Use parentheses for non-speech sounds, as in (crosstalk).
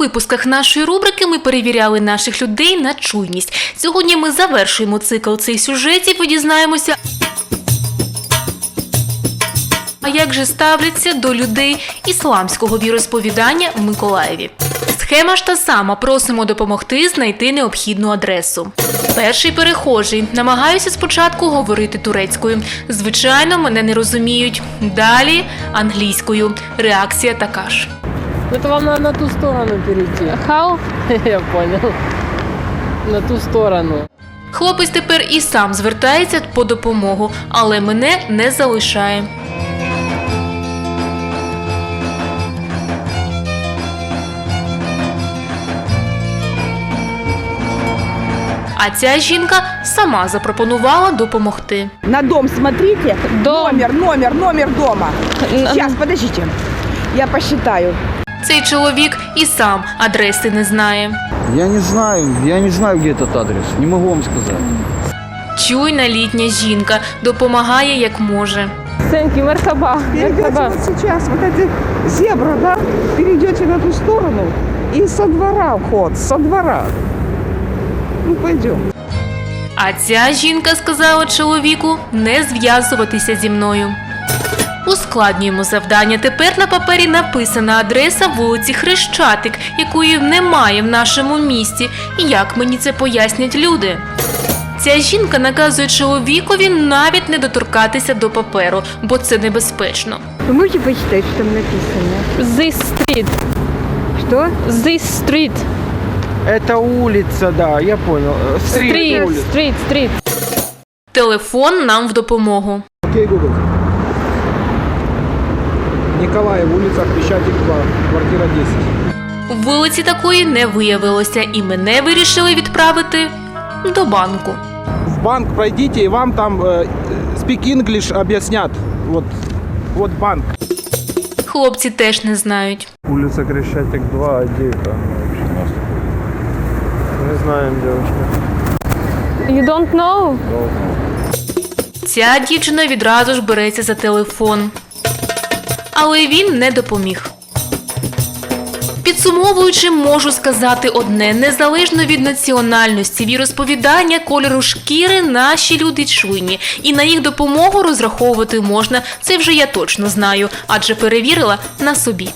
випусках нашої рубрики ми перевіряли наших людей на чуйність. Сьогодні ми завершуємо цикл цих сюжетів і дізнаємося. А як же ставляться до людей ісламського віросповідання в Миколаєві? Схема ж та сама. Просимо допомогти знайти необхідну адресу. Перший перехожий. Намагаюся спочатку говорити турецькою. Звичайно, мене не розуміють. Далі англійською. Реакція така ж. Это вам надо на ту сторону перейти. How? (laughs) Я понял. На ту сторону. Хлопець тепер і сам звертається по допомогу, але мене не залишає. А ця жінка сама запропонувала допомогти. На дом смотрите. Дом. Номер, номер, номер дома. Сейчас, подождите. Я посчитаю. Цей чоловік і сам адреси не знає. Я не знаю, я не знаю, где этот адрес. Не могу вам сказать. Чуйна літня жінка допомагає як може. Сенки, мерхаба. Перейдете Мерхаба. вот сейчас, вот эти зебра, да? Перейдете на ту сторону и со двора вход, со двора. Ну, пойдем. А ця жінка сказала чоловіку не зв'язуватися зі мною. Ускладнюємо завдання. Тепер на папері написана адреса вулиці Хрещатик, якої немає в нашому місті. І як мені це пояснять люди? Ця жінка наказує чоловікові навіть не доторкатися до паперу, бо це небезпечно. Вы можете почитать, что там написано? This street. Что? This street. Это улица, да, я понял. Э, Street. улица. Street. Street. Телефон нам в допомогу. Окей, Google. Николаев, улица Хрещатик 2, квартира 10. Вулиці такої не виявилося, і мене вирішили відправити до банку. В банк пройдите, и вам там э, speak English объяснят. Вот, вот банк. Хлопці теж не знають. Улица Крещатик 2, а где это? вообще у нас? Не знаем, девушка. You don't know? Ця дівчина відразу ж береться за телефон. Але він не допоміг. Підсумовуючи, можу сказати одне: незалежно від національності, віросповідання, кольору шкіри, наші люди чуйні, і на їх допомогу розраховувати можна. Це вже я точно знаю, адже перевірила на собі.